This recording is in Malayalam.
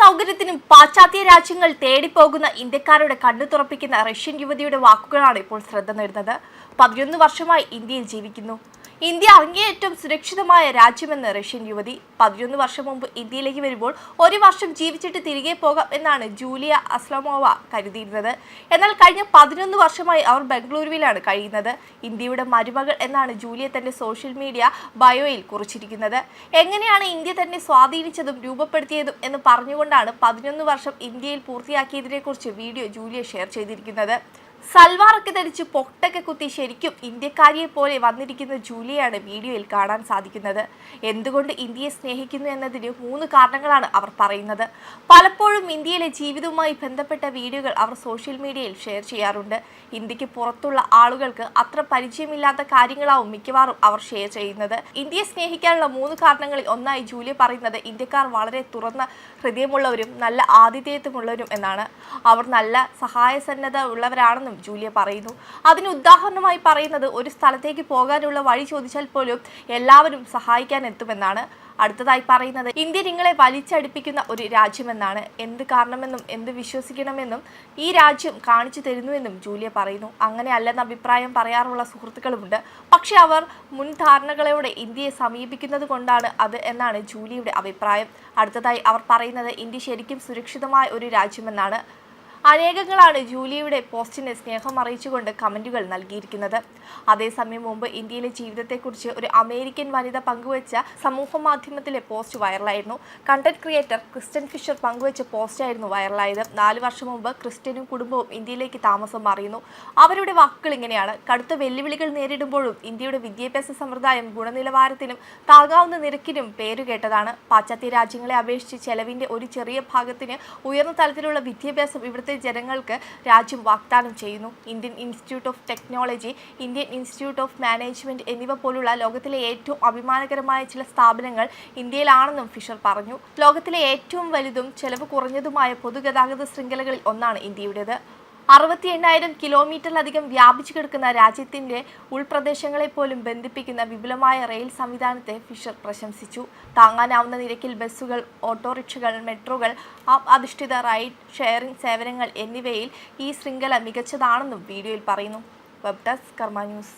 സൗകര്യത്തിനും പാശ്ചാത്യ രാജ്യങ്ങൾ തേടിപ്പോകുന്ന ഇന്ത്യക്കാരുടെ കണ്ണു തുറപ്പിക്കുന്ന റഷ്യൻ യുവതിയുടെ വാക്കുകളാണ് ഇപ്പോൾ ശ്രദ്ധ നേടുന്നത്. പതിനൊന്ന് വർഷമായി ഇന്ത്യയിൽ ജീവിക്കുന്നു. ഇന്ത്യ അങ്ങേയറ്റം സുരക്ഷിതമായ രാജ്യമെന്ന് റഷ്യൻ യുവതി. പതിനൊന്ന് വർഷം മുമ്പ് ഇന്ത്യയിലേക്ക് വരുമ്പോൾ ഒരു വർഷം ജീവിച്ചിട്ട് തിരികെ പോകാം എന്നാണ് ജൂലിയ അസ്ലമോവ കരുതിയിരുന്നത്. എന്നാൽ കഴിഞ്ഞ പതിനൊന്ന് വർഷമായി അവർ ബംഗളൂരുവിലാണ് കഴിയുന്നത്. ഇന്ത്യയുടെ മരുമകൾ എന്നാണ് ജൂലിയ തന്റെ സോഷ്യൽ മീഡിയ ബയോയിൽ കുറിച്ചിരിക്കുന്നത്. എങ്ങനെയാണ് ഇന്ത്യ തന്നെ സ്വാധീനിച്ചതും രൂപപ്പെടുത്തിയതും എന്ന് പറഞ്ഞുകൊണ്ടാണ് പതിനൊന്ന് വർഷം ഇന്ത്യയിൽ പൂർത്തിയാക്കിയതിനെക്കുറിച്ച് വീഡിയോ ജൂലിയ ഷെയർ ചെയ്തിരിക്കുന്നത്. സൽവാറൊക്കെ ധരിച്ച് പൊട്ടൊക്കെ കുത്തി ശരിക്കും ഇന്ത്യക്കാരിയെ പോലെ വന്നിരിക്കുന്ന ജൂലിയാണ് വീഡിയോയിൽ കാണാൻ സാധിക്കുന്നത്. എന്തുകൊണ്ട് ഇന്ത്യയെ സ്നേഹിക്കുന്നു എന്നതിന് മൂന്ന് കാരണങ്ങളാണ് അവർ പറയുന്നത്. പലപ്പോഴും ഇന്ത്യയിലെ ജീവിതവുമായി ബന്ധപ്പെട്ട വീഡിയോകൾ അവർ സോഷ്യൽ മീഡിയയിൽ ഷെയർ ചെയ്യാറുണ്ട്. ഇന്ത്യയ്ക്ക് പുറത്തുള്ള ആളുകൾക്ക് അത്ര പരിചയമില്ലാത്ത കാര്യങ്ങളാവും മിക്കവാറും അവർ ഷെയർ ചെയ്യുന്നത്. ഇന്ത്യയെ സ്നേഹിക്കാനുള്ള മൂന്ന് കാരണങ്ങളിൽ ഒന്നായി ജൂലിയ പറയുന്നത് ഇന്ത്യക്കാർ വളരെ തുറന്ന ഹൃദയമുള്ളവരും നല്ല ആതിഥേയത്വമുള്ളവരും എന്നാണ്. അവർ നല്ല സഹായസന്നദ്ധ ഉള്ളവരാണെന്നും ജൂലിയ പറയുന്നു. അതിന് ഉദാഹരണമായി പറയുന്നത് ഒരു സ്ഥലത്തേക്ക് പോകാനുള്ള വഴി ചോദിച്ചാൽ പോലും എല്ലാവരും സഹായിക്കാൻ എത്തുമെന്നാണ് അടുത്തതായി പറയുന്നത്. ഇന്ത്യ നിങ്ങളെ വലിച്ചടിപ്പിക്കുന്ന ഒരു രാജ്യമെന്നാണ്. എന്ത് കാരണമെന്നും എന്ത് വിശ്വസിക്കണമെന്നും ഈ രാജ്യം കാണിച്ചു തരുന്നുവെന്നും ജൂലിയ പറയുന്നു. അങ്ങനെ അല്ലെന്ന അഭിപ്രായം പറയാറുള്ള സുഹൃത്തുക്കളുമുണ്ട്. പക്ഷെ അവർ മുൻധാരണകളോടെ ഇന്ത്യയെ സമീപിക്കുന്നത് കൊണ്ടാണ് അത് എന്നാണ് ജൂലിയുടെ അഭിപ്രായം. അടുത്തതായി അവർ പറയുന്നത് ഇന്ത്യ ശരിക്കും സുരക്ഷിതമായ ഒരു രാജ്യമെന്നാണ്. അനേകങ്ങളാണ് ജൂലിയയുടെ പോസ്റ്റിന് സ്നേഹം അറിയിച്ചുകൊണ്ട് കമന്റുകൾ നൽകിയിരിക്കുന്നത്. അതേസമയം മുമ്പ് ഇന്ത്യയിലെ ജീവിതത്തെക്കുറിച്ച് ഒരു അമേരിക്കൻ വനിത പങ്കുവച്ച സമൂഹ മാധ്യമത്തിലെ പോസ്റ്റ് വൈറലായിരുന്നു. കണ്ടന്റ് ക്രിയേറ്റർ ക്രിസ്റ്റ്യൻ ഫിഷർ പങ്കുവച്ച പോസ്റ്റായിരുന്നു വൈറലായത്. നാല് വർഷം മുമ്പ് ക്രിസ്റ്റ്യനും കുടുംബവും ഇന്ത്യയിലേക്ക് താമസം മാറിയുന്നു അവരുടെ വാക്കുകൾ ഇങ്ങനെയാണ്. കടുത്ത വെല്ലുവിളികൾ നേരിടുമ്പോഴും ഇന്ത്യയുടെ വിദ്യാഭ്യാസ സമ്പ്രദായം ഗുണനിലവാരത്തിനും താങ്ങാവുന്ന നിരക്കിനും പേരുകേട്ടതാണ് പാശ്ചാത്യ രാജ്യങ്ങളെ അപേക്ഷിച്ച് ചെലവിന്റെ ഒരു ചെറിയ ഭാഗത്തിന് ഉയർന്ന തലത്തിലുള്ള വിദ്യാഭ്യാസം ഇവിടുത്തെ ജനങ്ങൾക്ക് രാജ്യം വാഗ്ദാനം ചെയ്യുന്നു. Indian Institute of Technology Indian Institute of Management എന്നിവ പോലുള്ള ലോകത്തിലെ ഏറ്റവും അഭിമാനകരമായ ചില സ്ഥാപനങ്ങൾ ഇന്ത്യയിലാണെന്നും ഫിഷർ പറഞ്ഞു. ലോകത്തിലെ ഏറ്റവും വലുതും ചെലവ് കുറഞ്ഞതുമായ പൊതുഗതാഗത ശൃംഖലകളിൽ ഒന്നാണ് ഇന്ത്യയുടേത്. അറുപത്തി എണ്ണായിരം കിലോമീറ്ററിലധികം വ്യാപിച്ചു കിടക്കുന്ന രാജ്യത്തിന്റെ ഉൾപ്രദേശങ്ങളെ പോലും ബന്ധിപ്പിക്കുന്ന വിപുലമായ റെയിൽ സംവിധാനത്തെ ഫിഷർ പ്രശംസിച്ചു. താങ്ങാനാവുന്ന നിരക്കിൽ ബസ്സുകൾ ഓട്ടോറിക്ഷകൾ മെട്രോകൾ അധിഷ്ഠിത റൈഡ് ഷെയറിംഗ് സേവനങ്ങൾ എന്നിവയിൽ ഈ ശൃംഖല മികച്ചതാണെന്നും വീഡിയോയിൽ പറയുന്നു. Web desk Karma news.